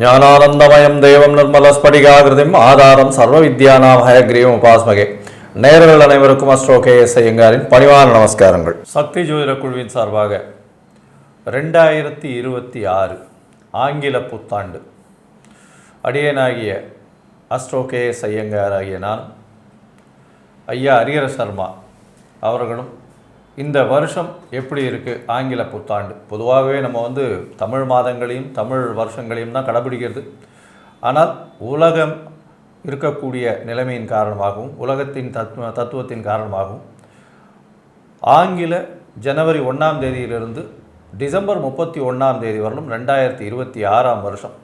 ஞானானந்தமயம் தெய்வம் நிர்மலஸ்படிகாகிருதிம் ஆதாரம் சர்வ வித்யானாம் ஹயக்ரீவம் உபாஸ்மகே. நேரர்கள் அனைவருக்கும் அஸ்ட்ரோ கே எஸ் ஐயங்காரின் பணிவான நமஸ்காரங்கள். சக்தி ஜோதிட குழுவின் சார்பாக ரெண்டாயிரத்தி இருபத்தி ஆறு ஆங்கில புத்தாண்டு. அடியனாகிய அஸ்ட்ரோ கே எஸ் ஐயங்கார் ஆகிய நான் ஐயா ஹரிஹர சர்மா அவர்களும் இந்த வருஷம் எப்படி இருக்குது ஆங்கில புத்தாண்டு. பொதுவாகவே நம்ம வந்து தமிழ் மாதங்களையும் தமிழ் வருஷங்களையும் தான் கடைபிடிக்கிறது. ஆனால் உலகம் இருக்கக்கூடிய நிலைமையின் காரணமாகவும் உலகத்தின் தத்துவ தத்துவத்தின் காரணமாகவும் ஆங்கில ஜனவரி ஒன்றாம் தேதியிலிருந்து டிசம்பர் முப்பத்தி ஒன்றாம் தேதி வரலும் ரெண்டாயிரத்தி இருபத்தி ஆறாம் வருஷம்.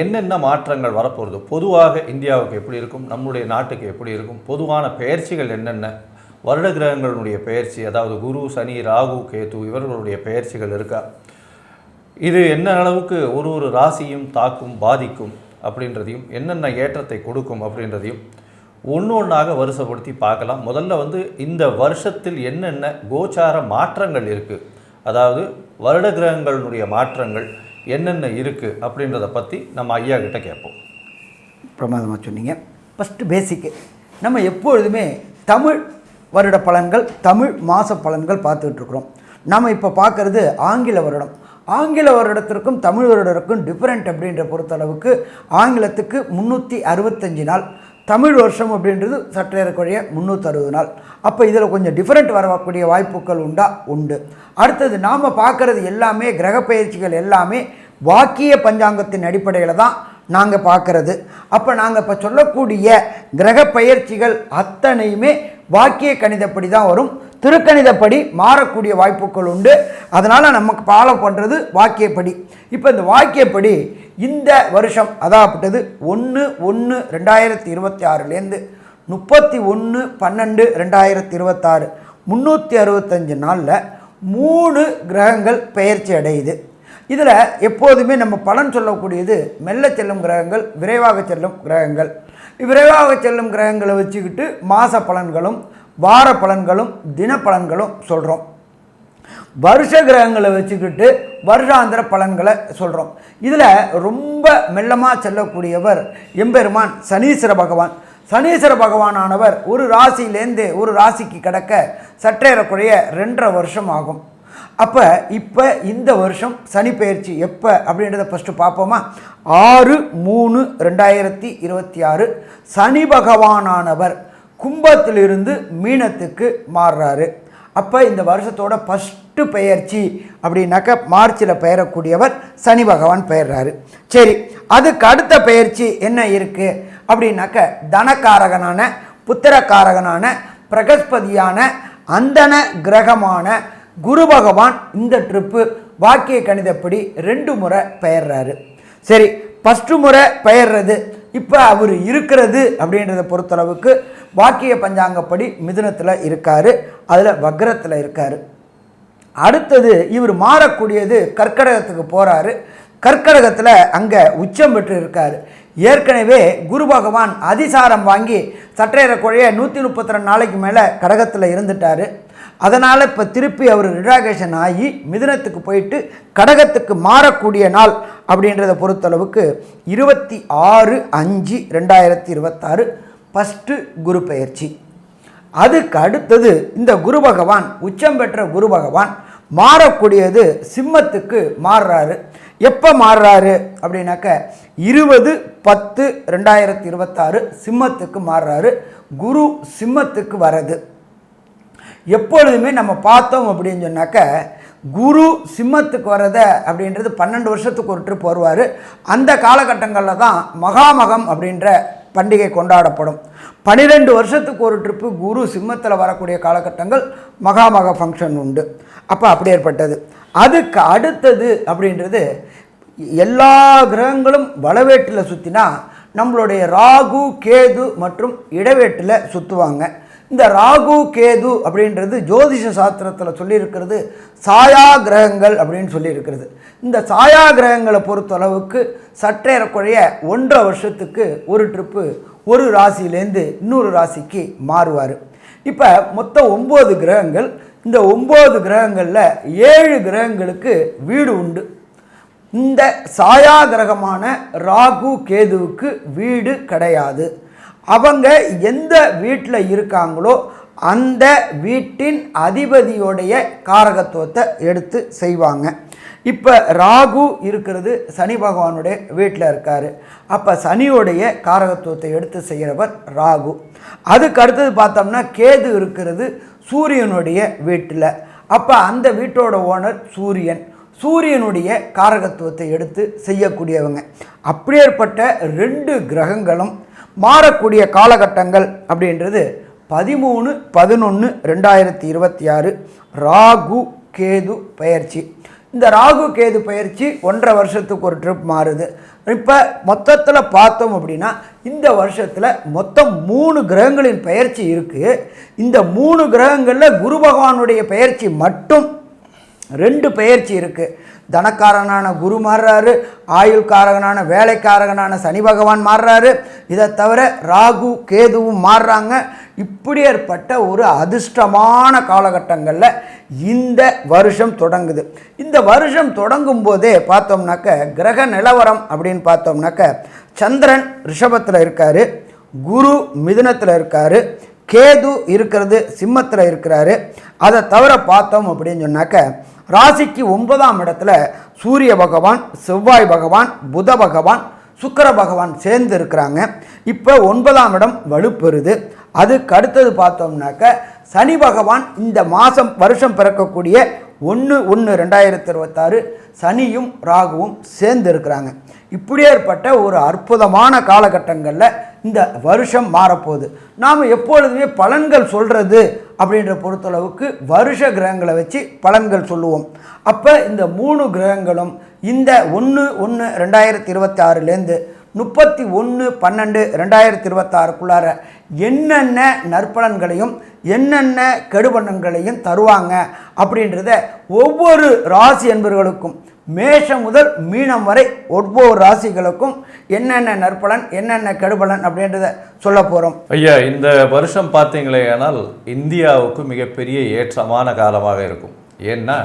என்னென்ன மாற்றங்கள் வரப்போகிறது பொதுவாக இந்தியாவுக்கு எப்படி இருக்கும்? நம்முடைய நாட்டுக்கு எப்படி இருக்கும்? பொதுவான பெயர்ச்சிகள் என்னென்ன? வருட கிரகங்களுடைய பெயர்ச்சி அதாவது குரு சனி ராகு கேது இவர்களுடைய பெயர்ச்சிகள் இருக்கா? இது என்ன அளவுக்கு ஒரு ஒரு ராசியும் தாக்கும் பாதிக்கும் அப்படின்றதையும் என்னென்ன ஏற்றத்தை கொடுக்கும் அப்படின்றதையும் ஒன்று ஒன்றாக வருஷப்படுத்தி பார்க்கலாம். முதல்ல வந்து இந்த வருஷத்தில் என்னென்ன கோச்சார மாற்றங்கள் இருக்குது அதாவது வருட கிரகங்களுடைய மாற்றங்கள் என்னென்ன இருக்குது அப்படின்றத பற்றி நம்ம ஐயா கிட்ட கேட்போம். பிரமாதமாக சொன்னீங்க. ஃபஸ்ட்டு பேசிக்கு நம்ம எப்பொழுதுமே தமிழ் வருட பலன்கள் தமிழ் மாத பலன்கள் பார்த்துட்ருக்குறோம் நம்ம இப்போ பார்க்குறது ஆங்கில வருடம். ஆங்கில வருடத்திற்கும் தமிழ் வருடத்திற்கும் டிஃப்ரெண்ட் அப்படின்ற பொறுத்தளவுக்கு ஆங்கிலத்துக்கு முந்நூற்றி அறுபத்தஞ்சு நாள் தமிழ் வருஷம் அப்படின்றது சற்றேறக்குறைய முந்நூற்றறுபது நாள். அப்போ இதில் கொஞ்சம் டிஃப்ரெண்ட் வரக்கூடிய வாய்ப்புகள் உண்டா? உண்டு. அடுத்தது நாம் பார்க்குறது எல்லாமே கிரக பயிற்சிகள் எல்லாமே வாக்கிய பஞ்சாங்கத்தின் அடிப்படையில் தான் நாங்கள் பார்க்குறது. அப்போ நாங்கள் இப்போ சொல்லக்கூடிய கிரக பயிற்சிகள் அத்தனையுமே வாக்கிய கணிதப்படி தான் வரும். திருக்கணிதப்படி மாறக்கூடிய வாய்ப்புகள் உண்டு. அதனால் நமக்கு ஃபாலோ பண்ணுறது வாக்கியப்படி. இப்போ இந்த வாக்கியப்படி இந்த வருஷம் அதாகப்பட்டது ஒன்று ஒன்று ரெண்டாயிரத்தி இருபத்தி ஆறுலேருந்து முப்பத்தி ஒன்று பன்னெண்டு ரெண்டாயிரத்தி இருபத்தாறு முந்நூற்றி அறுபத்தஞ்சு நாளில் மூணு கிரகங்கள் பெயர்ச்சி அடையுது. இதில் எப்போதுமே நம்ம பலன் சொல்லக்கூடியது மெல்ல செல்லும் கிரகங்கள் விரைவாக செல்லும் கிரகங்கள். விரைவாக செல்லும் கிரகங்களை வச்சுக்கிட்டு மாத பலன்களும் வார பலன்களும் தின பலன்களும் சொல்கிறோம் வருஷ கிரகங்களை வச்சுக்கிட்டு வருஷாந்திர பலன்களை சொல்கிறோம் இதில் ரொம்ப மெல்லமாக செல்லக்கூடியவர் எம்பெருமான் சனீஸ்வர பகவான். சனீஸ்வர பகவானானவர் ஒரு ராசியிலேருந்து ஒரு ராசிக்கு கிடக்க சற்றேறக்குறைய ரெண்டரை வருஷம் ஆகும். அப்போ இப்போ இந்த வருஷம் சனி பயிற்சி எப்போ அப்படின்றத ஃபஸ்ட்டு பார்ப்போமா? ஆறு மூணு ரெண்டாயிரத்தி இருபத்தி ஆறு. சனி பகவானானவர் கும்பத்திலிருந்து மீனத்துக்கு மாறுறாரு. அப்போ இந்த வருஷத்தோட ஃபஸ்ட்டு பெயர்ச்சி அப்படின்னாக்க மார்ச்சில் பெயரக்கூடியவர் சனி பகவான் பெயர்றாரு. சரி அதுக்கு அடுத்த பெயர்ச்சி என்ன இருக்குது அப்படின்னாக்க தனக்காரகனான புத்திரக்காரகனான பிரகஸ்பதியான அந்தன கிரகமான குரு பகவான் இந்த ட்ரிப்பு வாக்கிய கணிதப்படி ரெண்டு முறை பெயர்றாரு. சரி ஃபஸ்ட்டு முறை பெயர்றது இப்போ அவர் இருக்கிறது அப்படின்றத பொறுத்தளவுக்கு வாக்கிய பஞ்சாங்கப்படி மிதுனத்தில் இருக்கார் அதில் வக்ரத்தில் இருக்கார். அடுத்தது இவர் மாறக்கூடியது கற்கடகத்துக்கு போகிறாரு கற்கடகத்தில் அங்கே உச்சம் பெற்று இருக்கார். ஏற்கனவே குரு பகவான் அதிசாரம் வாங்கி சற்றேறக்குறைய நூற்றி முப்பத்தி ரெண்டு நாளைக்கு மேலே கடகத்தில் இருந்துட்டார். அதனால் இப்போ திருப்பி அவர் ரிடாகேஷன் ஆகி மிதுனத்துக்கு போயிட்டு கடகத்துக்கு மாறக்கூடிய நாள் அப்படின்றத பொறுத்தளவுக்கு இருபத்தி ஆறு அஞ்சு ரெண்டாயிரத்தி இருபத்தாறு ஃபஸ்ட்டு குரு பெயர்ச்சி. அதுக்கு அடுத்தது இந்த குரு பகவான் உச்சம் பெற்ற குரு பகவான் மாறக்கூடியது சிம்மத்துக்கு மாறுறாரு. எப்போ மாறுறாரு அப்படின்னாக்க இருபது பத்து ரெண்டாயிரத்தி இருபத்தாறு சிம்மத்துக்கு மாறுறாரு. குரு சிம்மத்துக்கு வரது எப்பொழுதுமே நம்ம பார்த்தோம் அப்படின்னு சொன்னாக்க குரு சிம்மத்துக்கு வரத அப்படின்றது பன்னெண்டு வருஷத்துக்கு ஒரு ட்ரிப் வருவார். அந்த காலகட்டங்களில் தான் மகாமகம் அப்படின்ற பண்டிகை கொண்டாடப்படும். பன்னிரெண்டு வருஷத்துக்கு ஒரு ட்ரிப்பு குரு சிம்மத்தில் வரக்கூடிய காலகட்டங்கள் மகாமக ஃபங்க்ஷன் உண்டு. அப்போ அப்படி ஏற்பட்டது. அதுக்கு அடுத்தது அப்படின்றது எல்லா கிரகங்களும் வளவேட்டில் சுற்றினா நம்மளுடைய ராகு கேது மற்றும் இடவேட்டில் சுற்றுவாங்க இந்த ராகு கேது அப்படின்றது ஜோதிஷ சாஸ்திரத்தில் சொல்லியிருக்கிறது சாயா கிரகங்கள் அப்படின்னு சொல்லியிருக்கிறது. இந்த சாயா கிரகங்களை பொறுத்தளவுக்கு சற்றேறக்குறைய ஒன்றரை வருஷத்துக்கு ஒரு ட்ரிப்பு ஒரு ராசியிலேருந்து இன்னொரு ராசிக்கு மாறுவார். இப்போ மொத்தம் ஒம்பது கிரகங்கள் இந்த ஒம்பது கிரகங்களில் ஏழு கிரகங்களுக்கு வீடு உண்டு. இந்த சாயா கிரகமான ராகு கேதுவுக்கு வீடு கிடையாது. அவங்க எந்த வீட்டில் இருக்காங்களோ அந்த வீட்டின் அதிபதியோடைய காரகத்துவத்தை எடுத்து செய்வாங்க. இப்போ ராகு இருக்கிறது சனி பகவானுடைய வீட்டில் இருக்கார். அப்போ சனியோடைய காரகத்துவத்தை எடுத்து செய்கிறவர் ராகு. அதுக்கு அடுத்தது பார்த்தோம்னா கேது இருக்கிறது சூரியனுடைய வீட்டில் அப்போ அந்த வீட்டோட ஓனர் சூரியன். சூரியனுடைய காரகத்துவத்தை எடுத்து செய்யக்கூடியவங்க. அப்படியேற்பட்ட ரெண்டு கிரகங்களும் மாறக்கூடிய காலகட்டங்கள் அப்படின்றது பதிமூணு பதினொன்று ரெண்டாயிரத்தி இருபத்தி ஆறு ராகு கேது பயிற்சி. இந்த ராகு கேது பயிற்சி ஒன்றரை வருஷத்துக்கு ஒரு ட்ரிப் மாறுது. இப்போ மொத்தத்தில் பார்த்தோம் அப்படின்னா இந்த வருஷத்தில் மொத்தம் மூணு கிரகங்களின் பயிற்சி இருக்குது இந்த மூணு கிரகங்களில் குரு பகவானுடைய பயிற்சி மட்டும் ரெண்டு பெயர்ச்சி இருக்குது தனக்காரனான குரு மாறுறாரு ஆயுள்காரகனான வேலைக்காரகனான சனி பகவான் மாறுறாரு. இதை தவிர ராகு கேதுவும் மாறுறாங்க. இப்படி ஏற்பட்ட ஒரு அதிர்ஷ்டமான காலகட்டங்களில் இந்த வருஷம் தொடங்குது. இந்த வருஷம் தொடங்கும் போதே பார்த்தோம்னாக்க கிரக நிலவரம் அப்படின்னு பார்த்தோம்னாக்க சந்திரன் ரிஷபத்தில் இருக்கார் குரு மிதுனத்தில் இருக்கார் கேது இருக்கிறது சிம்மத்தில் இருக்கிறாரு. அதை தவிர பார்த்தோம் அப்படின்னு சொன்னாக்க ராசிக்கு ஒன்பதாம் இடத்துல சூரிய பகவான் செவ்வாய் பகவான் புத பகவான் சுக்கிர பகவான் சேர்ந்து இருக்கிறாங்க. இப்போ ஒன்பதாம் இடம் வலுப்பெறுது. அதுக்கு அடுத்தது பார்த்தோம்னாக்க சனி பகவான் இந்த மாதம் வருஷம் பிறக்கக்கூடிய ஒன்று ஒன்று ரெண்டாயிரத்தி இருபத்தாறு சனியும் ராகுவும் சேர்ந்து இருக்கிறாங்க. இப்படியேற்பட்ட ஒரு அற்புதமான காலகட்டங்களில் இந்த வருஷம் மாறப்போகுது. நாம் எப்பொழுதுமே பலன்கள் சொல்கிறது அப்படின்ற பொறுத்தளவுக்கு வருஷ கிரகங்களை வச்சு பலன்கள் சொல்லுவோம். அப்போ இந்த மூணு கிரகங்களும் இந்த ஒன்று ஒன்று ரெண்டாயிரத்தி இருபத்தி ஆறுலேருந்து முப்பத்தி ஒன்று பன்னெண்டு ரெண்டாயிரத்தி இருபத்தாறுக்குள்ளார என்னென்ன நற்பலன்களையும் என்னென்ன கெடுபலன்களையும் தருவாங்க அப்படின்றத ஒவ்வொரு ராசி என்பவர்களுக்கும் மேஷம் முதல் மீனம் வரை ஒவ்வொரு ராசிகளுக்கும் என்னென்ன நற்பலன் என்னென்ன கெடுபலன் அப்படின்றத சொல்ல போகிறோம் ஐயா இந்த வருஷம் பார்த்தீங்களே ஆனால் இந்தியாவுக்கு மிகப்பெரிய ஏற்றமான காலமாக இருக்கும். ஏன்னா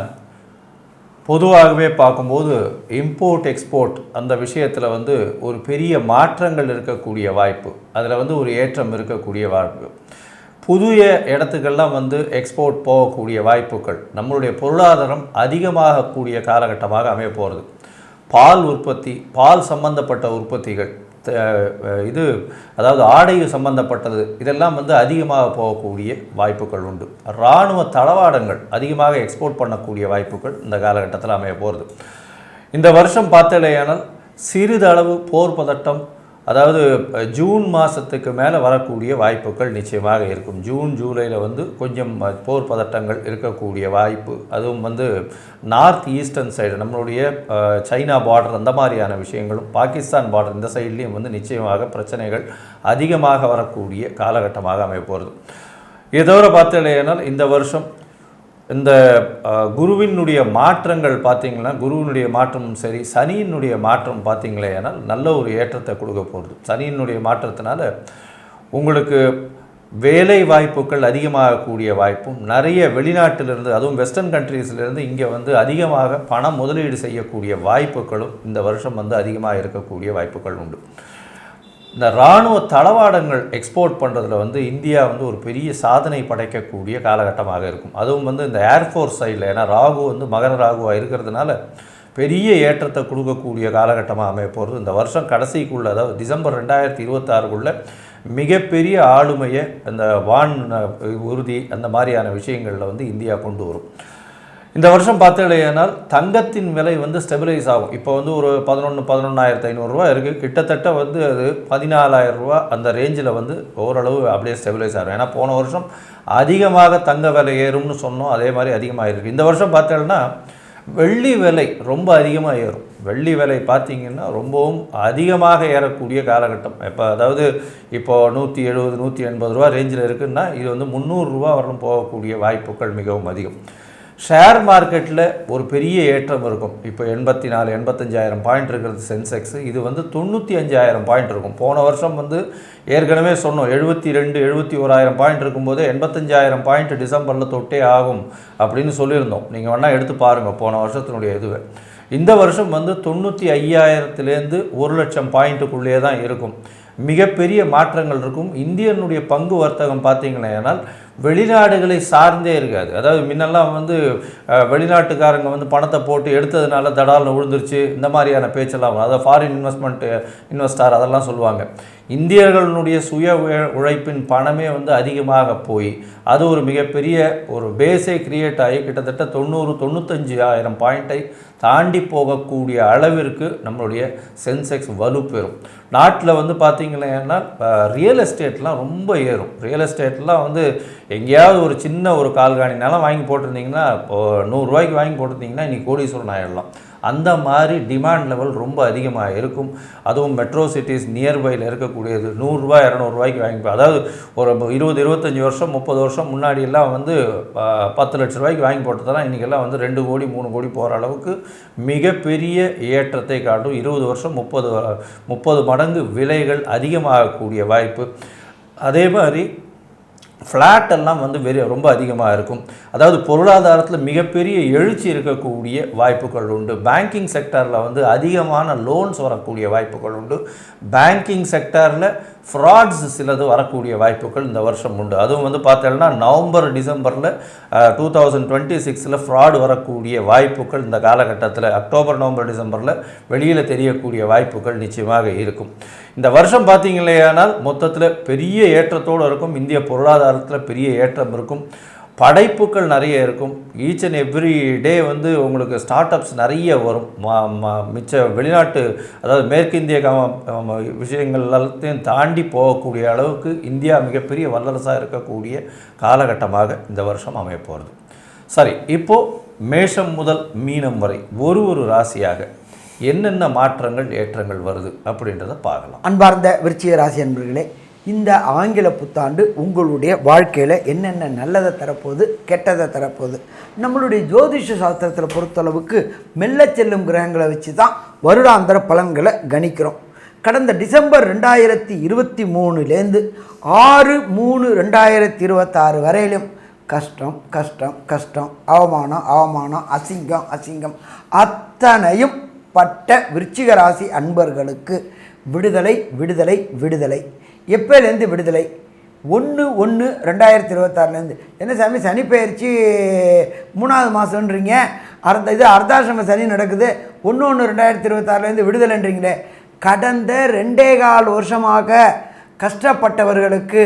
பொதுவாகவே பார்க்கும்போது இம்போர்ட் எக்ஸ்போர்ட் அந்த விஷயத்தில் வந்து ஒரு பெரிய மாற்றங்கள் இருக்கக்கூடிய வாய்ப்பு. அதில் வந்து ஒரு ஏற்றம் இருக்கக்கூடிய வாய்ப்பு. புதிய இடத்துக்கெல்லாம் வந்து எக்ஸ்போர்ட் போகக்கூடிய வாய்ப்புகள் நம்மளுடைய பொருளாதாரம் அதிகமாகக்கூடிய காலகட்டமாக அமைய போகிறது பால் உற்பத்தி பால் சம்பந்தப்பட்ட உற்பத்திகள் இது அதாவது ஆடை சம்பந்தப்பட்டது இதெல்லாம் வந்து அதிகமாக போகக்கூடிய வாய்ப்புகள் உண்டு. இராணுவ தளவாடங்கள் அதிகமாக எக்ஸ்போர்ட் பண்ணக்கூடிய வாய்ப்புகள் இந்த காலகட்டத்தில் அமைய போகிறது இந்த வருஷம் பார்த்தலையானால் சிறிதளவு போர் பதட்டம் அதாவது ஜூன் மாதத்துக்கு மேலே வரக்கூடிய வாய்ப்புகள் நிச்சயமாக இருக்கும். ஜூன் ஜூலையில் வந்து கொஞ்சம் போர் பதட்டங்கள் இருக்கக்கூடிய வாய்ப்பு. அதுவும் வந்து நார்த் ஈஸ்டர்ன் சைடு நம்மளுடைய சைனா பார்டர் அந்த மாதிரியான விஷயங்களும் பாகிஸ்தான் பார்டர் இந்த சைட்லேயும் வந்து நிச்சயமாக பிரச்சனைகள் அதிகமாக வரக்கூடிய காலகட்டமாக அமைய போகிறது இதை தவிர பார்த்தீங்கன்னா இந்த வருஷம் இந்த குருவினுடைய மாற்றங்கள் பார்த்தீங்கன்னா குருவினுடைய மாற்றமும் சரி சனியினுடைய மாற்றம் பார்த்தீங்களே ஆனால் நல்ல ஒரு ஏற்றத்தை கொடுக்க போகிறது சனியினுடைய மாற்றத்தினால உங்களுக்கு வேலை வாய்ப்புகள் அதிகமாகக்கூடிய வாய்ப்பும் நிறைய வெளிநாட்டிலிருந்து அதுவும் வெஸ்டர்ன் கண்ட்ரீஸ்லேருந்து இங்கே வந்து அதிகமாக பணம் முதலீடு செய்யக்கூடிய வாய்ப்புகளும் இந்த வருஷம் வந்து அதிகமாக இருக்கக்கூடிய வாய்ப்புகள் உண்டு. இந்த இராணுவ தளவாடங்கள் எக்ஸ்போர்ட் பண்ணுறதுல வந்து இந்தியா வந்து ஒரு பெரிய சாதனை படைக்கக்கூடிய காலகட்டமாக இருக்கும். அதுவும் வந்து இந்த ஏர்ஃபோர்ஸ் சைடில் ஏன்னா ராகு வந்து மகர ராகுவாக இருக்கிறதுனால பெரிய ஏற்றத்தை கொடுக்கக்கூடிய காலகட்டமாக அமைய போகிறது இந்த வருஷம் கடைசிக்குள்ள அதாவது டிசம்பர் ரெண்டாயிரத்தி இருபத்தாறுக்குள்ளே மிகப்பெரிய ஆளுமையை அந்த வான் உறுதி அந்த மாதிரியான விஷயங்களில் வந்து இந்தியா கொண்டு வரும். இந்த வருஷம் பார்த்தீங்கன்னா தங்கத்தின் விலை வந்து ஸ்டெபிலைஸ் ஆகும். இப்போ வந்து ஒரு பதினொன்று பதினொன்றாயிரத்து ஐநூறுரூவா இருக்குது கிட்டத்தட்ட வந்து அது பதினாலாயிரரூவா அந்த ரேஞ்சில் வந்து ஓரளவு அப்படியே ஸ்டெபிலைஸ் ஆகும். ஏன்னா போன வருஷம் அதிகமாக தங்க விலை ஏறும்னு சொன்னோம். அதே மாதிரி அதிகமாக இருக்குது இந்த வருஷம் பார்த்தோம்னா வெள்ளி விலை ரொம்ப அதிகமாக ஏறும். வெள்ளி விலை பார்த்திங்கன்னா ரொம்பவும் அதிகமாக ஏறக்கூடிய காலகட்டம். இப்போ அதாவது இப்போ நூற்றி எழுபது நூற்றி எண்பது ரூபா ரேஞ்சில் இருக்குன்னா இது வந்து முந்நூறுரூவா வரலும் போகக்கூடிய வாய்ப்புகள் மிகவும் அதிகம். ஷேர் மார்க்கெட்டில் ஒரு பெரிய ஏற்றம் இருக்கும். இப்போ எண்பத்தி நாலு எண்பத்தஞ்சாயிரம் பாயிண்ட் இருக்கிறது சென்செக்ஸ். இது வந்து தொண்ணூற்றி அஞ்சாயிரம் பாயிண்ட் இருக்கும். போன வருஷம் வந்து ஏற்கனவே சொன்னோம் எழுபத்தி ரெண்டு எழுபத்தி ஓராயிரம் பாயிண்ட் இருக்கும்போது எண்பத்தஞ்சாயிரம் பாயிண்ட் டிசம்பரில் தொட்டே ஆகும் அப்படின்னு சொல்லியிருந்தோம். நீங்கள் வேணால் எடுத்து பாருங்கள் போன வருஷத்தினுடைய இதுவை. இந்த வருஷம் வந்து தொண்ணூற்றி ஐயாயிரத்துலேருந்து ஒரு லட்சம் பாயிண்ட்டுக்குள்ளேயே தான் இருக்கும். மிகப்பெரிய மாற்றங்கள் இருக்கும். இந்தியனுடைய பங்கு வர்த்தகம் பார்த்தீங்கன்னா வெளிநாடுகளை சார்ந்தே இருக்காது. அதாவது முன்னெல்லாம் வந்து வெளிநாட்டுக்காரங்க வந்து பணத்தை போட்டு எடுத்ததுனால தடால்னு விழுந்துருச்சு இந்த மாதிரியான பேச்செல்லாம் வரும். அதாவது ஃபாரின் இன்வெஸ்ட்மெண்ட் இன்வெஸ்டார் அதெல்லாம் சொல்லுவாங்க. இந்தியர்களுடைய சுய உழ- உழைப்பின் பணமே வந்து அதிகமாக போய் அது ஒரு மிகப்பெரிய ஒரு பேஸே கிரியேட் ஆகி கிட்டத்தட்ட தொண்ணூறு தொண்ணூத்தஞ்சு ஆயிரம் பாயிண்ட்டை தாண்டி போகக்கூடிய அளவிற்கு நம்மளுடைய சென்செக்ஸ் வலுப்பெறும் நாட்டில் வந்து பார்த்திங்கன்னா ரியல் எஸ்டேட்லாம் ரொம்ப ஏறும். ரியல் எஸ்டேட்லாம் வந்து எங்கேயாவது ஒரு சின்ன ஒரு கால்காணி நிலம் வாங்கி போட்டிருந்தீங்கன்னா இப்போ நூறுரூவாய்க்கு வாங்கி போட்டிருந்தீங்கன்னா இன்றைக்கி கோடீஸ்வரன் ஆயிடலாம். அந்த மாதிரி டிமாண்ட் லெவல் ரொம்ப அதிகமாக இருக்கும். அதுவும் மெட்ரோ சிட்டிஸ் நியர்பையில் இருக்கக்கூடியது. நூறுரூவா இரநூறுவாய்க்கு வாங்கி போ- அதாவது ஒரு இருபது இருபத்தஞ்சி வருஷம் முப்பது வருஷம் முன்னாடியெல்லாம் வந்து பத்து லட்ச ரூபாய்க்கு வாங்கி போட்டதெல்லாம் இன்றைக்கெல்லாம் வந்து ரெண்டு கோடி மூணு கோடி போகிற அளவுக்கு மிகப்பெரிய ஏற்றத்தை காட்டும். இருபது வருஷம் முப்பது முப்பது மடங்கு விலைகள் அதிகமாகக்கூடிய வாய்ப்பு. அதே மாதிரி ஃப்ளாட் எல்லாம் வந்து வெறி ரொம்ப அதிகமாக இருக்கும். அதாவது பொருளாதாரத்தில் மிகப்பெரிய எழுச்சி இருக்கக்கூடிய வாய்ப்புகள் உண்டு. பேங்கிங் செக்டரில் வந்து அதிகமான லோன்ஸ் வரக்கூடிய வாய்ப்புகள் உண்டு. பேங்கிங் செக்டரில் ஃப்ராட்ஸ் சிலது வரக்கூடிய வாய்ப்புகள் இந்த வருஷம் உண்டு. அதுவும் வந்து பார்த்தோம்னா நவம்பர் டிசம்பரில் டூ தௌசண்ட் டுவெண்ட்டி சிக்ஸில் ஃப்ராடு வரக்கூடிய வாய்ப்புகள் இந்த காலகட்டத்தில் அக்டோபர் நவம்பர் டிசம்பரில் வெளியில் தெரியக்கூடிய வாய்ப்புகள் நிச்சயமாக இருக்கும். இந்த வருஷம் பார்த்தீங்களேயானால் மொத்தத்தில் பெரிய ஏற்றத்தோடு இருக்கும். இந்திய பொருளாதாரத்தில் பெரிய ஏற்றம் இருக்கும். படைப்புகள் நிறைய இருக்கும். ஈச் அண்ட் எவ்ரி டே வந்து உங்களுக்கு ஸ்டார்ட் அப்ஸ் நிறைய வரும். ம- மிச்ச வெளிநாட்டு அதாவது மேற்கிந்திய விஷயங்கள் எல்லாத்தையும் தாண்டி போகக்கூடிய அளவுக்கு இந்தியா மிகப்பெரிய வல்லரசாக இருக்கக்கூடிய காலகட்டமாக இந்த வருஷம் அமைய போகிறது சரி இப்போது மேஷம் முதல் மீனம் வரை ஒரு ஒரு ராசியாக என்னென்ன மாற்றங்கள் ஏற்றங்கள் வருது அப்படின்றத பார்க்கலாம். அன்பார்ந்த விருச்சிக ராசி அன்பர்களே இந்த ஆங்கில புத்தாண்டு உங்களுடைய வாழ்க்கையில் என்னென்ன நல்லதை தரப்போகுது கெட்டதை தரப்போகுது? நம்மளுடைய ஜோதிஷ சாஸ்திரத்தில் பொறுத்தளவுக்கு மெல்ல செல்லும் கிரகங்களை வச்சு தான் வருடாந்திர பலன்களை கணிக்கிறோம். கடந்த டிசம்பர் ரெண்டாயிரத்தி இருபத்தி மூணுலேருந்து ஆறு மூணு ரெண்டாயிரத்தி இருபத்தாறு வரையிலும் கஷ்டம் கஷ்டம் கஷ்டம் அவமானம் அவமானம் அசிங்கம் அசிங்கம் அத்தனையும் பட்ட விருச்சிக ராசி அன்பர்களுக்கு விடுதலை விடுதலை விடுதலை. எப்போலேருந்து விடுதலை? ஒன்று ஒன்று ரெண்டாயிரத்தி இருபத்தாறுலேருந்து. என்ன சாமி சனி பயிற்சி மூணாவது மாதம்ன்றீங்க அர்த்த இது அர்த்தாசிரம சனி நடக்குது. ஒன்று ஒன்று ரெண்டாயிரத்தி இருபத்தாறுலேருந்து விடுதலைன்றீங்களே. கடந்த ரெண்டே கால் வருஷமாக கஷ்டப்பட்டவர்களுக்கு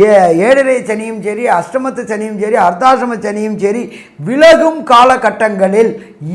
ஏ ஏழரை சனியும் சரி அஷ்டமத்து சனியும் சரி அர்த்தாசிரம சனியும் சரி விலகும் காலகட்டங்களில்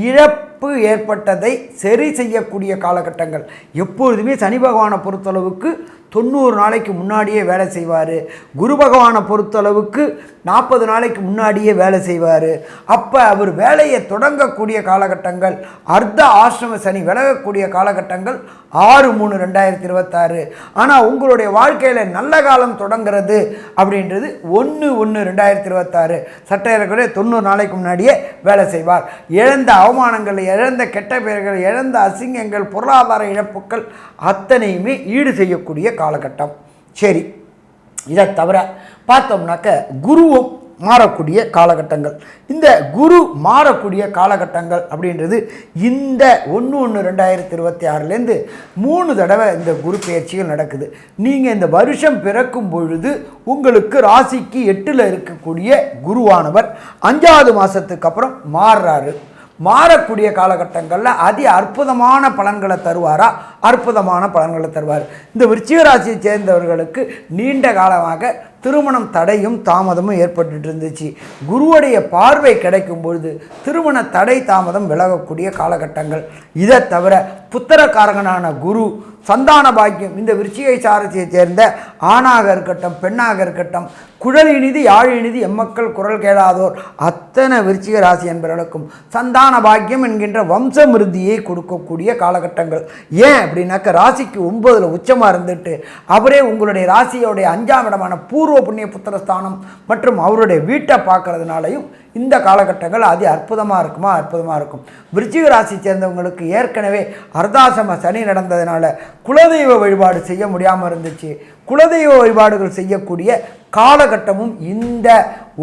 இழப்பு ஏற்பட்டதை சரி செய்யக்கூடிய காலகட்டங்கள். எப்பொழுதுமே சனி பகவானை பொறுத்தளவுக்கு தொண்ணூறு நாளைக்கு முன்னாடியே வேலை செய்வார். குரு பகவானை பொறுத்தளவுக்கு நாற்பது நாளைக்கு முன்னாடியே வேலை செய்வார். அப்போ அவர் வேலையை தொடங்கக்கூடிய காலகட்டங்கள் அர்த்த ஆசிரம சனி விலகக்கூடிய காலகட்டங்கள் ஆறு மூணு ரெண்டாயிரத்தி இருபத்தாறு. ஆனால் உங்களுடைய வாழ்க்கையில் நல்ல காலம் தொடங்குறது அப்படின்றது ஒன்று ஒன்று ரெண்டாயிரத்தி இருபத்தாறு. சட்டையர்களுடைய தொண்ணூறு நாளைக்கு முன்னாடியே வேலை செய்வார். இழந்த அவமானங்களை இழந்த கெட்ட பெயர்கள் இழந்த அசிங்கங்கள் பொருளாதார இழப்புக்கள் அத்தனையுமே ஈடு செய்யக்கூடிய காலகட்டம். சரி இதை தவிர பார்த்தோம்னாக்க குருவும் மாறக்கூடிய காலகட்டங்கள். இந்த குரு மாறக்கூடிய காலகட்டங்கள் அப்படின்றது இந்த ஒன்று ஒன்று ரெண்டாயிரத்தி இருபத்தி ஆறுலேருந்து மூணு தடவை இந்த குரு பயிற்சிகள் நடக்குது. நீங்கள் இந்த வருஷம் பிறக்கும் பொழுது உங்களுக்கு ராசிக்கு எட்டில் இருக்கக்கூடிய குருவானவர் அஞ்சாவது மாதத்துக்கு அப்புறம் மாறுறாரு. மாறக்கூடிய காலகட்டங்களில் அதி அற்புதமான பலன்களை தருவாரா? அற்புதமான பலன்களை தருவார். இந்த விருச்சிகராசியை சேர்ந்தவர்களுக்கு நீண்ட காலமாக திருமணம் தடையும் தாமதமும் ஏற்பட்டுட்டு இருந்துச்சு. குருவுடைய பார்வை கிடைக்கும் பொழுது திருமண தடை தாமதம் விலகக்கூடிய காலகட்டங்கள். இதை தவிர புத்திரக்காரகனான குரு சந்தான பாக்கியம் இந்த விருச்சிகை சாரதியை சேர்ந்த ஆணாக இருக்கட்டும் பெண்ணாக இருக்கட்டும் குழல் இனிது யாழ் இனிது எம்மக்கள் குரல் கேளாதோர் அத்தனை விருச்சிக ராசி என்பவர்களுக்கும் சந்தான பாக்கியம் என்கின்ற வம்சமிருதியை கொடுக்கக்கூடிய காலகட்டங்கள். ஏன் அப்படின்னாக்க ராசிக்கு ஒன்பதில் உச்சமாக இருந்துட்டு அவரே உங்களுடைய ராசியோடைய அஞ்சாம் இடமான பூர்வ புண்ணிய புத்திரஸ்தானம் மற்றும் அவருடைய வீட்டை பார்க்கறதுனாலையும் இந்த காலகட்டங்கள் அதி அற்புதமாக இருக்குமா? அற்புதமாக இருக்கும். விருச்சிக ராசி சேர்ந்தவங்களுக்கு ஏற்கனவே அர்தாசம சனி நடந்ததுனால குலதெய்வ வழிபாடு செய்ய முடியாமல் இருந்துச்சு. குலதெய்வ வழிபாடுகள் செய்யக்கூடிய காலகட்டமும் இந்த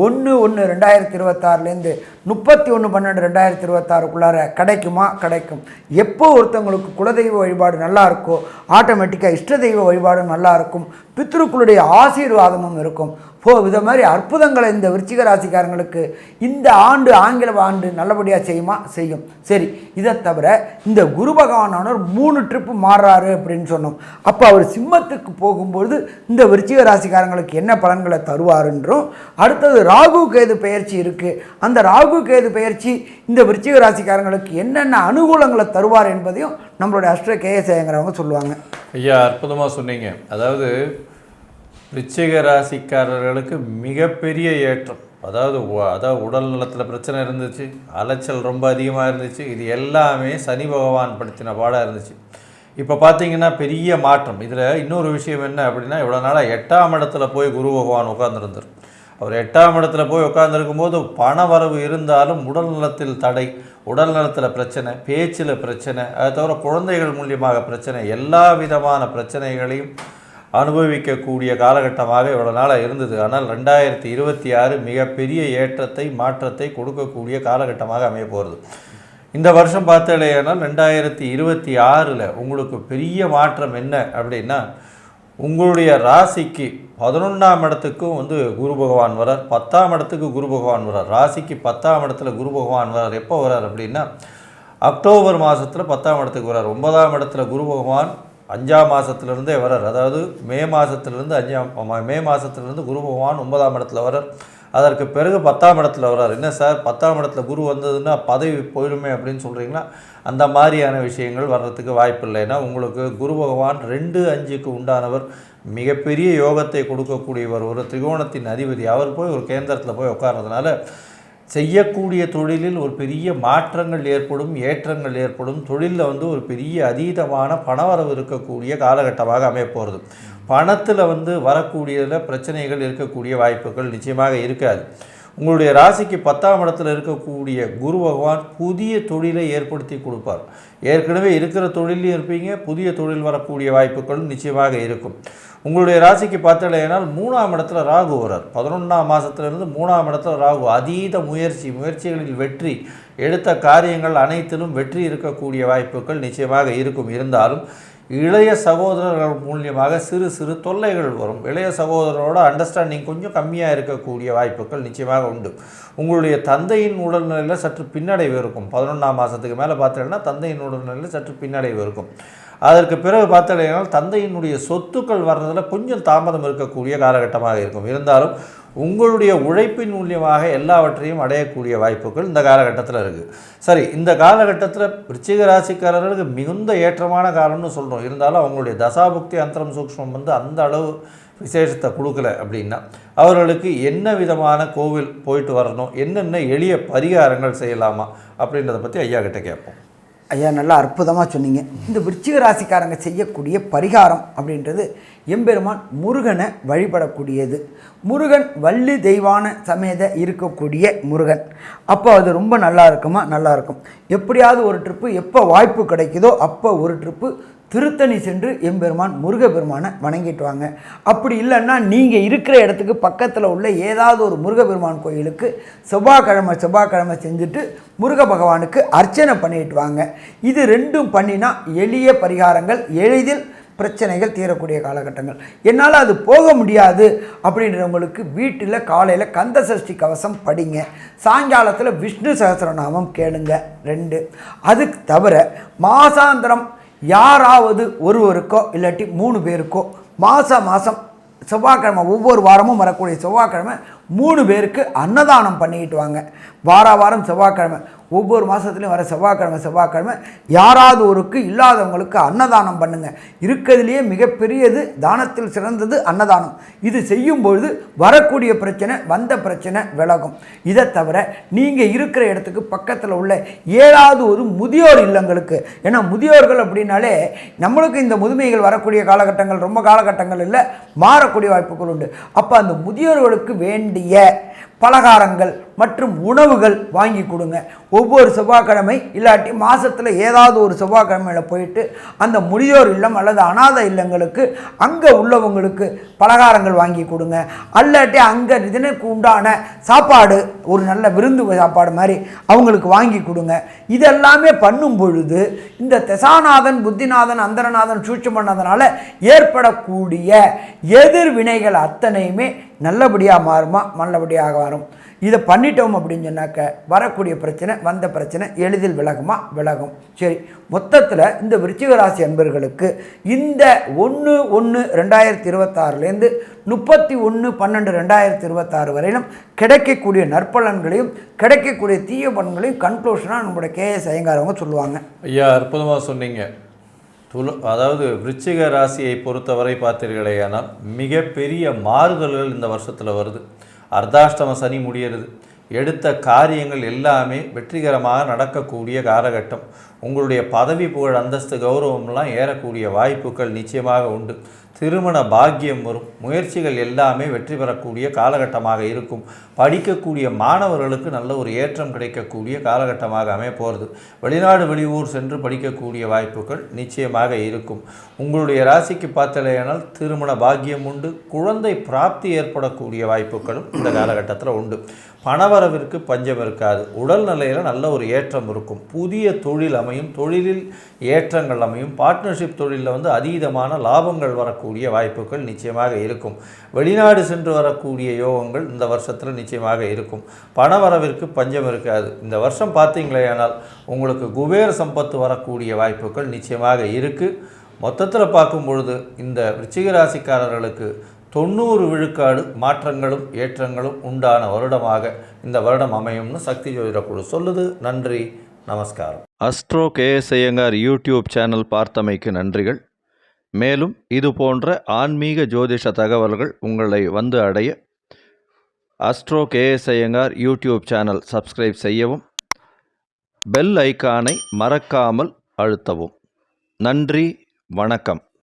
ஒன்று ஒன்று ரெண்டாயிரத்தி இருபத்தாறுலேருந்து முப்பத்தி ஒன்று பன்னெண்டு ரெண்டாயிரத்தி இருபத்தாறுக்குள்ளார கிடைக்குமா? கிடைக்கும். எப்போ ஒருத்தவங்களுக்கு குலதெய்வ வழிபாடு நல்லா இருக்கோ ஆட்டோமேட்டிக்காக இஷ்ட தெய்வ வழிபாடும் நல்லா இருக்கும். பித்ருக்களுடைய ஆசீர்வாதமும் இருக்கும். போ இதை மாதிரி அற்புதங்களை இந்த விருச்சிக ராசிக்காரங்களுக்கு இந்த ஆண்டு ஆங்கில ஆண்டு நல்லபடியாக செய்யுமா? செய்யும். சரி இதை தவிர இந்த குரு பகவானவர் மூணு ட்ரிப்பு மாறுறாரு அப்படின்னு சொன்னோம். அப்போ அவர் சிம்மத்துக்கு போகும்பொழுது இந்த விருச்சிக ராசிக்காரங்களுக்கு என்ன பலன்களை தருவாருன்றும். அடுத்தது ராகு கேது பயிற்சி இருக்குது அந்த ராகு கேது பயிற்சி இந்த விருச்சிக ராசிக்காரங்களுக்கு என்னென்ன அனுகூலங்களை தருவார் என்பதையும் நம்மளுடைய அஷ்ட கேஎஸ்ஐங்கிறவங்க சொல்லுவாங்க. ஐயா அற்புதமாக சொன்னீங்க. அதாவது ரிச்சிக ராசிக்காரர்களுக்கு மிகப்பெரிய ஏற்றம். அதாவது அதாவது உடல் நலத்தில் பிரச்சனை இருந்துச்சு அலைச்சல் ரொம்ப அதிகமாக இருந்துச்சு இது எல்லாமே சனி பகவான் படுத்தின பாடாக இருந்துச்சு. இப்போ பார்த்தீங்கன்னா பெரிய மாற்றம். இதில் இன்னொரு விஷயம் என்ன அப்படின்னா இவ்வளோ நாளாக எட்டாம் இடத்துல போய் குரு பகவான் உட்காந்துருந்தார் அவர் எட்டாம் இடத்துல போய் உட்காந்துருக்கும் போது பண வரவு இருந்தாலும் உடல் நலத்தில் தடை உடல் நலத்தில் பிரச்சனை பேச்சில் பிரச்சனை அதை தவிர குழந்தைகள் மூலியமாக பிரச்சனை எல்லா விதமான பிரச்சனைகளையும் அனுபவிக்கக்கூடிய காலகட்டமாக இவ்வளோ நாளாக இருந்தது. ஆனால் ரெண்டாயிரத்தி இருபத்தி ஆறு மிகப்பெரிய ஏற்றத்தை மாற்றத்தை கொடுக்கக்கூடிய காலகட்டமாக அமைய போகிறது இந்த வருஷம் பார்த்தாலேனால் ரெண்டாயிரத்தி இருபத்தி ஆறில் உங்களுக்கு பெரிய மாற்றம் என்ன அப்படின்னா உங்களுடைய ராசிக்கு பதினொன்றாம் இடத்துக்கும் வந்து குரு பகவான் வரார் பத்தாம் இடத்துக்கு குரு பகவான் வரார் ராசிக்கு பத்தாம் இடத்துல குரு பகவான் வரார் எப்போ வரார் அப்படின்னா அக்டோபர் மாதத்தில் பத்தாம் இடத்துக்கு வரார் ஒன்பதாம் இடத்துல குரு பகவான் அஞ்சாம் மாதத்துலேருந்தே வரார் அதாவது மே மாதத்துலேருந்து அஞ்சாம் மே மாதத்துலேருந்து குரு பகவான் ஒன்பதாம் இடத்துல வரார் அதற்கு பிறகு பத்தாம் இடத்துல வரார் என்ன சார்? பத்தாம் இடத்துல குரு வந்ததுன்னா பதவி போயிடுமே அப்படின்னு சொல்கிறீங்களா அந்த மாதிரியான விஷயங்கள் வர்றதுக்கு வாய்ப்பு இல்லை. ஏன்னா உங்களுக்கு குரு பகவான் ரெண்டு அஞ்சுக்கு உண்டானவர். மிகப்பெரிய யோகத்தை கொடுக்கக்கூடியவர். ஒரு திரிகோணத்தின் அதிபதி. அவர் போய் ஒரு கேந்திரத்தில் போய் உட்கார்றதுனால செய்யக்கூடிய தொழிலில் ஒரு பெரிய மாற்றங்கள் ஏற்படும் ஏற்றங்கள் ஏற்படும். தொழிலில் வந்து ஒரு பெரிய அதீதமான பணவரவு இருக்கக்கூடிய காலகட்டமாக அமையப்போகிறது பணத்தில் வந்து வரக்கூடியதில் பிரச்சனைகள் இருக்கக்கூடிய வாய்ப்புகள் நிச்சயமாக இருக்காது. உங்களுடைய ராசிக்கு பத்தாம் இடத்துல இருக்கக்கூடிய குரு பகவான் புதிய தொழிலை ஏற்படுத்தி கொடுப்பார். ஏற்கனவே இருக்கிற தொழிலையும் இருப்பீங்க புதிய தொழில் வரக்கூடிய வாய்ப்புகளும் நிச்சயமாக இருக்கும். உங்களுடைய ராசிக்கு பார்த்தலையானால் மூணாம் இடத்துல ராகு வரார். பதினொன்றாம் மாதத்துலேருந்து மூணாம் இடத்துல ராகு. அதீத முயற்சி முயற்சிகளில் வெற்றி எடுத்த காரியங்கள் அனைத்திலும் வெற்றி இருக்கக்கூடிய வாய்ப்புகள் நிச்சயமாக இருக்கும். இருந்தாலும் இளைய சகோதரர்கள் மூலியமாக சிறு சிறு தொல்லைகள் வரும். இளைய சகோதரரோட அண்டர்ஸ்டாண்டிங் கொஞ்சம் கம்மியாக இருக்கக்கூடிய வாய்ப்புகள் நிச்சயமாக உண்டு. உங்களுடைய தந்தையின் உடல்நிலையில் சற்று பின்னடைவு இருக்கும். பதினொன்றாம் மாதத்துக்கு மேலே பார்த்தீங்கன்னா தந்தையின் உடல்நிலையில் சற்று பின்னடைவு இருக்கும். அதற்கு பிறகு பார்த்தீங்கன்னா தந்தையினுடைய சொத்துக்கள் வர்றதில் கொஞ்சம் தாமதம் இருக்கக்கூடிய காலகட்டமாக இருக்கும். இருந்தாலும் உங்களுடைய உழைப்பின் மூலியமாக எல்லாவற்றையும் அடையக்கூடிய வாய்ப்புகள் இந்த காலகட்டத்தில் இருக்குது சரி இந்த காலகட்டத்தில் விருச்சிக ராசிக்காரர்களுக்கு மிகுந்த ஏற்றமான காலம்னு சொல்கிறோம் இருந்தாலும் அவங்களுடைய தசாபுக்தி அந்தரம் சூக்ஷ்மம் வந்து அந்த அளவு விசேஷத்தை கொடுக்கல அப்படின்னா அவர்களுக்கு என்ன விதமான கோவில் போயிட்டு வரணும்? என்னென்ன எளிய பரிகாரங்கள் செய்யலாமா? அப்படின்றத பற்றி ஐயா கிட்ட கேட்போம். ஐயா நல்லா அற்புதமாக சொன்னீங்க. இந்த விருச்சிக ராசிக்காரங்க செய்யக்கூடிய பரிகாரம் அப்படின்றது எம்பெருமான் முருகனை வழிபடக்கூடியது. முருகன் வள்ளி தெய்வான சமேத இருக்கக்கூடிய முருகன். அப்போ அது ரொம்ப நல்லா இருக்குமா? நல்லா இருக்கும். எப்படியாவது ஒரு ட்ரிப்பு எப்போ வாய்ப்பு கிடைக்குதோ அப்போ ஒரு ட்ரிப்பு திருத்தணி சென்று எம்பெருமான் முருகப்பெருமானை வணங்கிட்டு வாங்க அப்படி இல்லைன்னா நீங்கள் இருக்கிற இடத்துக்கு பக்கத்தில் உள்ள ஏதாவது ஒரு முருகப்பெருமான் கோயிலுக்கு செவ்வாய்க்கிழமை செவ்வாய்க்கிழமை செஞ்சுட்டு முருக பகவானுக்கு அர்ச்சனை பண்ணிட்டு வாங்க இது ரெண்டும் பண்ணினா எளிய பரிகாரங்கள் எளிதில் பிரச்சனைகள் தீரக்கூடிய காலகட்டங்கள். என்னால் அது போக முடியாது அப்படின்றவங்களுக்கு வீட்டில் காலையில் கந்த சஷ்டி கவசம் படிங்க. சாயங்காலத்தில் விஷ்ணு சகசிரநாமம் கேளுங்க. ரெண்டு. அதுக்கு தவிர மாசாந்திரம் யாராவது ஒருவருக்கோ இல்லாட்டி மூணு பேருக்கோ மாதம் மாதம் செவ்வாய்க்கிழமை ஒவ்வொரு வாரமும் வரக்கூடிய செவ்வாய்க்கிழமை மூணு பேருக்கு அன்னதானம் பண்ணிக்கிட்டு வாங்க. வார வாரம் செவ்வாய்க்கிழமை ஒவ்வொரு மாதத்துலையும் வர செவ்வாய்க்கிழமை செவ்வாய்க்கிழமை யாராவது ஒருக்கு இல்லாதவங்களுக்கு அன்னதானம் பண்ணுங்க. இருக்கிறதுலேயே மிகப்பெரியது தானத்தில் சிறந்தது அன்னதானம். இது செய்யும்பொழுது வரக்கூடிய பிரச்சனை வந்த பிரச்சனை விலகும். இதை தவிர நீங்கள் இருக்கிற இடத்துக்கு பக்கத்தில் உள்ள ஏழாவது ஒரு முதியோர் இல்லங்களுக்கு ஏன்னா முதியோர்கள் அப்படின்னாலே நம்மளுக்கு இந்த முதுமைகள் வரக்கூடிய காலகட்டங்கள் ரொம்ப காலகட்டங்கள் இல்லை மாறக்கூடிய வாய்ப்புகள் உண்டு. அப்போ அந்த முதியோர்களுக்கு வேண்டிய வேண்டிய பலகாரங்கள். மற்றும் உணவுகள் வாங்கி கொடுங்க. ஒவ்வொரு செவ்வாய்க்கிழமை இல்லாட்டி மாதத்தில் ஏதாவது ஒரு செவ்வாய்க்கிழமையில் போயிட்டு அந்த முதியோர் இல்லம் அல்லது அனாதை இல்லங்களுக்கு அங்கே உள்ளவங்களுக்கு பலகாரங்கள் வாங்கி கொடுங்க. அல்லாட்டி அங்கே இதனுக்கு உண்டான சாப்பாடு ஒரு நல்ல விருந்து சாப்பாடு மாதிரி அவங்களுக்கு வாங்கி கொடுங்க. இதெல்லாமே பண்ணும் பொழுது இந்த தெசாநாதன் புத்திநாதன் அந்தரநாதன் சூட்சமநாதனால ஏற்படக்கூடிய எதிர்வினைகள் அத்தனையுமே நல்லபடியாக மாறுமா? நல்லபடியாக வரும். இதை பண்ணிட்டோம் அப்படின்னு சொன்னாக்க வரக்கூடிய பிரச்சனை வந்த பிரச்சனை எளிதில் விலகுமா? விலகும். சரி மொத்தத்தில் இந்த விருச்சிகராசி அன்பர்களுக்கு இந்த ஒன்று ஒன்று ரெண்டாயிரத்தி இருபத்தாறுலேருந்து முப்பத்தி ஒன்று பன்னெண்டு ரெண்டாயிரத்தி இருபத்தாறு வரையிலும் கிடைக்கக்கூடிய நற்பலன்களையும் கிடைக்கக்கூடிய தீய பலன்களையும் கன்க்ளூஷனாக நம்மளோட கேஎஸ் ஐயங்காரவங்க சொல்லுவாங்க. ஐயா அற்புதமாக சொன்னீங்க. துல அதாவது விருச்சிக ராசியை பொறுத்தவரை பார்த்தீர்களேயானால் மிகப்பெரிய மாறுதல்கள் இந்த வருஷத்தில் வருது. அர்த்தாஷ்டம சனி முடிகிறது எடுத்த காரியங்கள் எல்லாமே வெற்றிகரமாக நடக்கக்கூடிய காலகட்டம். உங்களுடைய பதவி புகழ் அந்தஸ்து கௌரவம்லாம் ஏறக்கூடிய வாய்ப்புகள் நிச்சயமாக உண்டு. திருமண பாக்கியம் வரும். முயற்சிகள் எல்லாமே வெற்றி பெறக்கூடிய காலகட்டமாக இருக்கும். படிக்கக்கூடிய மாணவர்களுக்கு நல்ல ஒரு ஏற்றம் கிடைக்கக்கூடிய காலகட்டமாக அமைய போகிறது வெளிநாடு வெளியூர் சென்று படிக்கக்கூடிய வாய்ப்புகள் நிச்சயமாக இருக்கும். உங்களுடைய ராசிக்கு பார்த்தலையானால் திருமண பாக்கியம் உண்டு. குழந்தை பிராப்தி ஏற்படக்கூடிய வாய்ப்புகளும் இந்த காலகட்டத்தில் உண்டு. பணவரவிற்கு பஞ்சம் இருக்காது. உடல் நிலையில் நல்ல ஒரு ஏற்றம் இருக்கும். புதிய தொழில் அமையும். தொழிலில் ஏற்றங்கள் அமையும். பார்ட்னர்ஷிப் தொழிலில் வந்து அதீதமான லாபங்கள் வரக்கூடிய வாய்ப்புகள் நிச்சயமாக இருக்கும். வெளிநாடு சென்று வரக்கூடிய யோகங்கள் இந்த வருஷத்தில் நிச்சயமாக இருக்கும். பணவரவிற்கு பஞ்சம் இருக்காது. இந்த வருஷம் பார்த்தீங்களேயானால் உங்களுக்கு குபேர சம்பத்து வரக்கூடிய வாய்ப்புகள் நிச்சயமாக இருக்குது மொத்தத்தில் பார்க்கும் பொழுது இந்த விருச்சிக ராசிக்காரர்களுக்கு தொண்ணூறு விழுக்காடு மாற்றங்களும் ஏற்றங்களும் உண்டான வருடமாக இந்த வருடம் அமையும்னு சக்தி ஜோதிட குழு சொல்லுது. நன்றி நமஸ்காரம். Astro K S Iyengar YouTube channel பார்த்தமைக்கு நன்றிகள். மேலும் இது போன்ற ஆன்மீக ஜோதிஷ தகவல்கள் உங்களை வந்து அடைய astro K S Iyengar YouTube channel subscribe செய்யவும் பெல் ஐக்கானை மறக்காமல் அழுத்தவும். நன்றி வணக்கம்.